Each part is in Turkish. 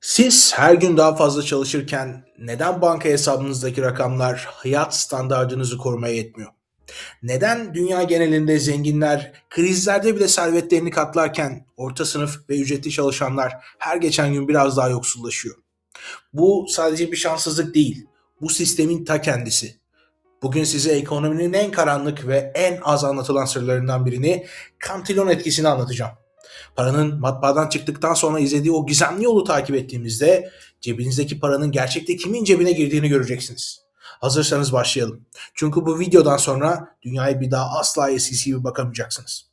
Siz her gün daha fazla çalışırken neden banka hesabınızdaki rakamlar hayat standardınızı korumaya yetmiyor? Neden dünya genelinde zenginler krizlerde bile servetlerini katlarken orta sınıf ve ücretli çalışanlar her geçen gün biraz daha yoksullaşıyor? Bu sadece bir şanssızlık değil. Bu sistemin ta kendisi. Bugün size ekonominin en karanlık ve en az anlatılan sırlarından birini Cantillon etkisini anlatacağım. Paranın matbaadan çıktıktan sonra izlediği o gizemli yolu takip ettiğimizde cebinizdeki paranın gerçekte kimin cebine girdiğini göreceksiniz. Hazırsanız başlayalım. Çünkü bu videodan sonra dünyaya bir daha asla eskisi gibi bakamayacaksınız.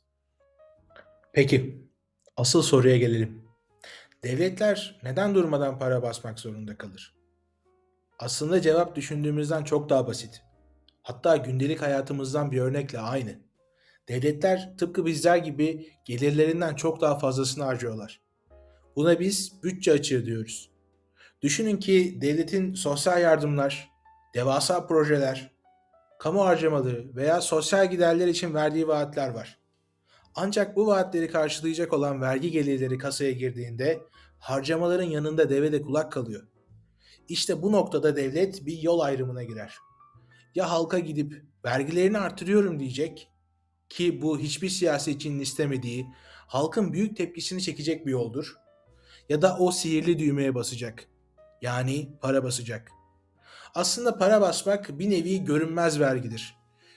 Peki, asıl soruya gelelim. Devletler neden durmadan para basmak zorunda kalır? Aslında cevap düşündüğümüzden çok daha basit. Hatta gündelik hayatımızdan bir örnekle aynı. Devletler tıpkı bizler gibi gelirlerinden çok daha fazlasını harcıyorlar. Buna biz bütçe açığı diyoruz. Düşünün ki devletin sosyal yardımlar, devasa projeler, kamu harcamaları veya sosyal giderler için verdiği vaatler var. Ancak bu vaatleri karşılayacak olan vergi gelirleri kasaya girdiğinde harcamaların yanında devede kulak kalıyor. İşte bu noktada devlet bir yol ayrımına girer. Ya halka gidip vergilerini artırıyorum diyecek ki bu hiçbir siyasetçinin istemediği, halkın büyük tepkisini çekecek bir yoldur. Ya da o sihirli düğmeye basacak. Yani para basacak. Aslında para basmak bir nevi görünmez vergidir.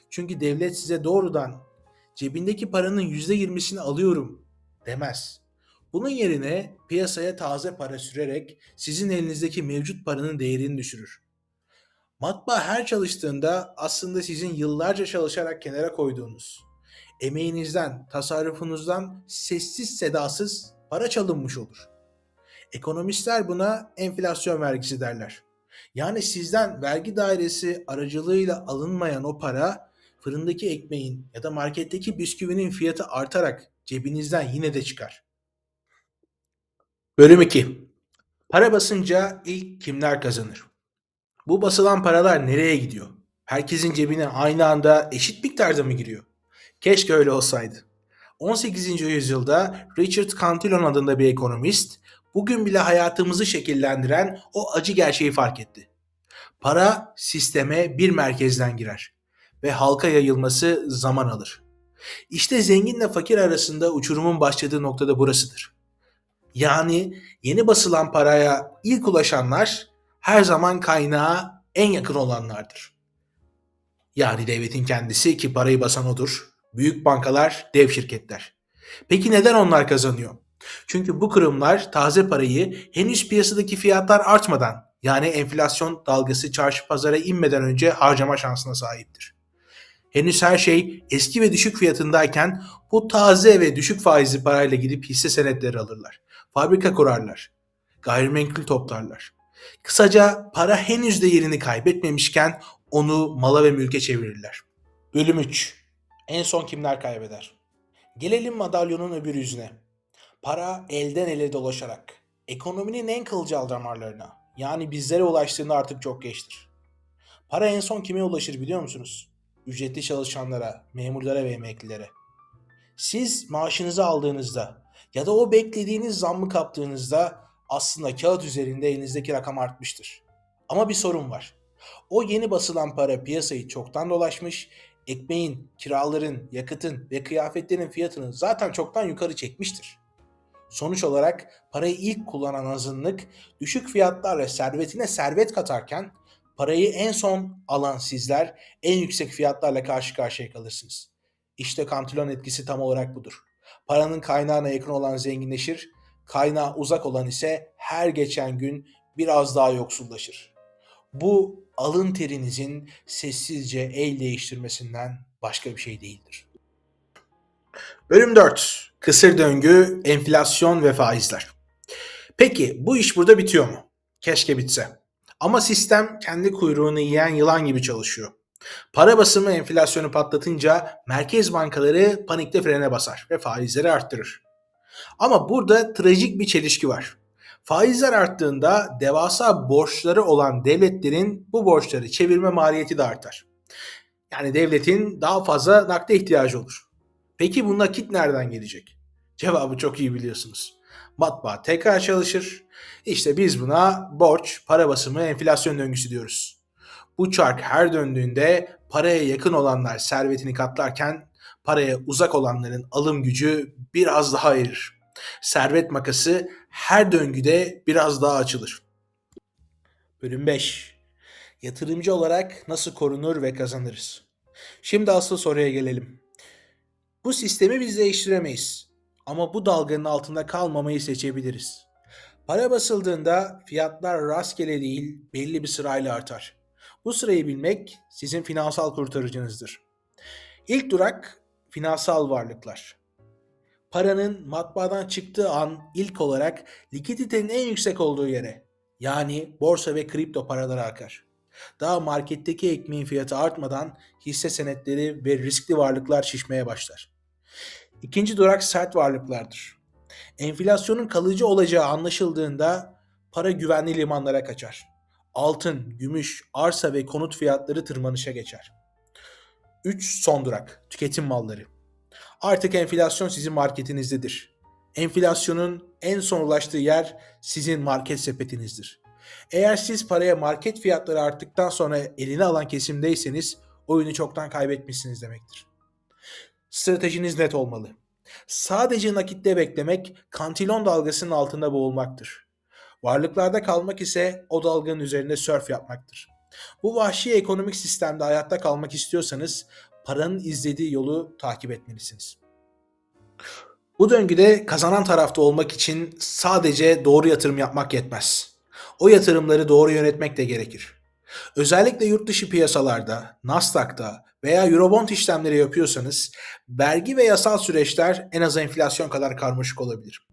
Çünkü devlet size doğrudan cebindeki paranın %20'sini alıyorum demez. Bunun yerine piyasaya taze para sürerek sizin elinizdeki mevcut paranın değerini düşürür. Matbaa her çalıştığında aslında sizin yıllarca çalışarak kenara koyduğunuz, emeğinizden, tasarrufunuzdan sessiz sedasız para çalınmış olur. Ekonomistler buna enflasyon vergisi derler. Yani sizden vergi dairesi aracılığıyla alınmayan o para fırındaki ekmeğin ya da marketteki bisküvinin fiyatı artarak cebinizden yine de çıkar. Bölüm 2. Para basınca ilk kimler kazanır? Bu basılan paralar nereye gidiyor? Herkesin cebine aynı anda eşit miktarda mı giriyor? Keşke öyle olsaydı. 18. yüzyılda Richard Cantillon adında bir ekonomist bugün bile hayatımızı şekillendiren o acı gerçeği fark etti. Para sisteme bir merkezden girer ve halka yayılması zaman alır. İşte zenginle fakir arasında uçurumun başladığı noktada burasıdır. Yani yeni basılan paraya ilk ulaşanlar her zaman kaynağa en yakın olanlardır. Yani devletin kendisi ki parayı basan odur. Büyük bankalar, dev şirketler. Peki neden onlar kazanıyor? Çünkü bu kurumlar taze parayı henüz piyasadaki fiyatlar artmadan yani enflasyon dalgası çarşı pazara inmeden önce harcama şansına sahiptir. Henüz her şey eski ve düşük fiyatındayken bu taze ve düşük faizli parayla gidip hisse senetleri alırlar. Fabrika kurarlar. Gayrimenkul toplarlar. Kısaca para henüz de yerini kaybetmemişken onu mala ve mülke çevirirler. Bölüm 3. En son kimler kaybeder? Gelelim madalyonun öbür yüzüne. Para elden ele dolaşarak ekonominin en kılcal damarlarına yani bizlere ulaştığında artık çok geçtir. Para en son kime ulaşır biliyor musunuz? Ücretli çalışanlara, memurlara ve emeklilere. Siz maaşınızı aldığınızda ya da o beklediğiniz zammı kaptığınızda aslında kağıt üzerinde elinizdeki rakam artmıştır. Ama bir sorun var. O yeni basılan para piyasayı çoktan dolaşmış, ekmeğin, kiraların, yakıtın ve kıyafetlerin fiyatını zaten çoktan yukarı çekmiştir. Sonuç olarak parayı ilk kullanan azınlık düşük fiyatlarla servetine servet katarken parayı en son alan sizler en yüksek fiyatlarla karşı karşıya kalırsınız. İşte kantilon etkisi tam olarak budur. Paranın kaynağına yakın olan zenginleşir, kaynağı uzak olan ise her geçen gün biraz daha yoksullaşır. Bu alın terinizin sessizce el değiştirmesinden başka bir şey değildir. Bölüm 4. Kısır döngü, enflasyon ve faizler. Peki bu iş burada bitiyor mu? Keşke bitse. Ama sistem kendi kuyruğunu yiyen yılan gibi çalışıyor. Para basımı enflasyonu patlatınca merkez bankaları panikte frene basar ve faizleri arttırır. Ama burada trajik bir çelişki var. Faizler arttığında devasa borçları olan devletlerin bu borçları çevirme maliyeti de artar. Yani devletin daha fazla nakde ihtiyacı olur. Peki bu nakit nereden gelecek? Cevabı çok iyi biliyorsunuz. Matbaa tekrar çalışır. İşte biz buna borç, para basımı, enflasyon döngüsü diyoruz. Bu çark her döndüğünde paraya yakın olanlar servetini katlarken paraya uzak olanların alım gücü biraz daha erir. Servet makası her döngüde biraz daha açılır. Bölüm 5. Yatırımcı olarak nasıl korunur ve kazanırız? Şimdi asıl soruya gelelim. Bu sistemi biz değiştiremeyiz. Ama bu dalganın altında kalmamayı seçebiliriz. Para basıldığında fiyatlar rastgele değil belli bir sırayla artar. Bu sırayı bilmek sizin finansal kurtarıcınızdır. İlk durak finansal varlıklar. Paranın matbaadan çıktığı an ilk olarak likiditenin en yüksek olduğu yere yani borsa ve kripto paralara akar. Daha marketteki ekmeğin fiyatı artmadan hisse senetleri ve riskli varlıklar şişmeye başlar. İkinci durak sert varlıklardır. Enflasyonun kalıcı olacağı anlaşıldığında para güvenli limanlara kaçar. Altın, gümüş, arsa ve konut fiyatları tırmanışa geçer. 3. Son durak. Tüketim malları. Artık enflasyon sizin marketinizdedir. Enflasyonun en son ulaştığı yer sizin market sepetinizdir. Eğer siz paraya market fiyatları arttıktan sonra eline alan kesimdeyseniz oyunu çoktan kaybetmişsiniz demektir. Stratejiniz net olmalı. Sadece nakitte beklemek kantilon dalgasının altında boğulmaktır. Varlıklarda kalmak ise o dalganın üzerinde sörf yapmaktır. Bu vahşi ekonomik sistemde hayatta kalmak istiyorsanız paranın izlediği yolu takip etmelisiniz. Bu döngüde kazanan tarafta olmak için sadece doğru yatırım yapmak yetmez. O yatırımları doğru yönetmek de gerekir. Özellikle yurt dışı piyasalarda, Nasdaq'ta veya Eurobond işlemleri yapıyorsanız vergi ve yasal süreçler en az enflasyon kadar karmaşık olabilir.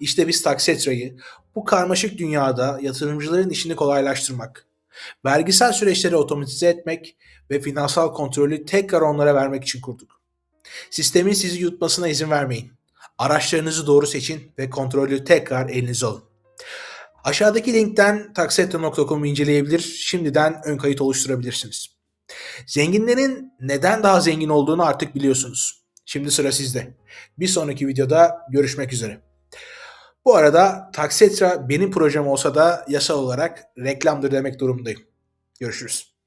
İşte biz Taksetra'yı bu karmaşık dünyada yatırımcıların işini kolaylaştırmak, vergisel süreçleri otomatize etmek ve finansal kontrolü tekrar onlara vermek için kurduk. Sistemin sizi yutmasına izin vermeyin. Araçlarınızı doğru seçin ve kontrolü tekrar elinize alın. Aşağıdaki linkten taksetra.com'u inceleyebilir, şimdiden ön kayıt oluşturabilirsiniz. Zenginlerin neden daha zengin olduğunu artık biliyorsunuz. Şimdi sıra sizde. Bir sonraki videoda görüşmek üzere. Bu arada Taksetra benim projem olsa da yasal olarak reklamdır demek durumundayım. Görüşürüz.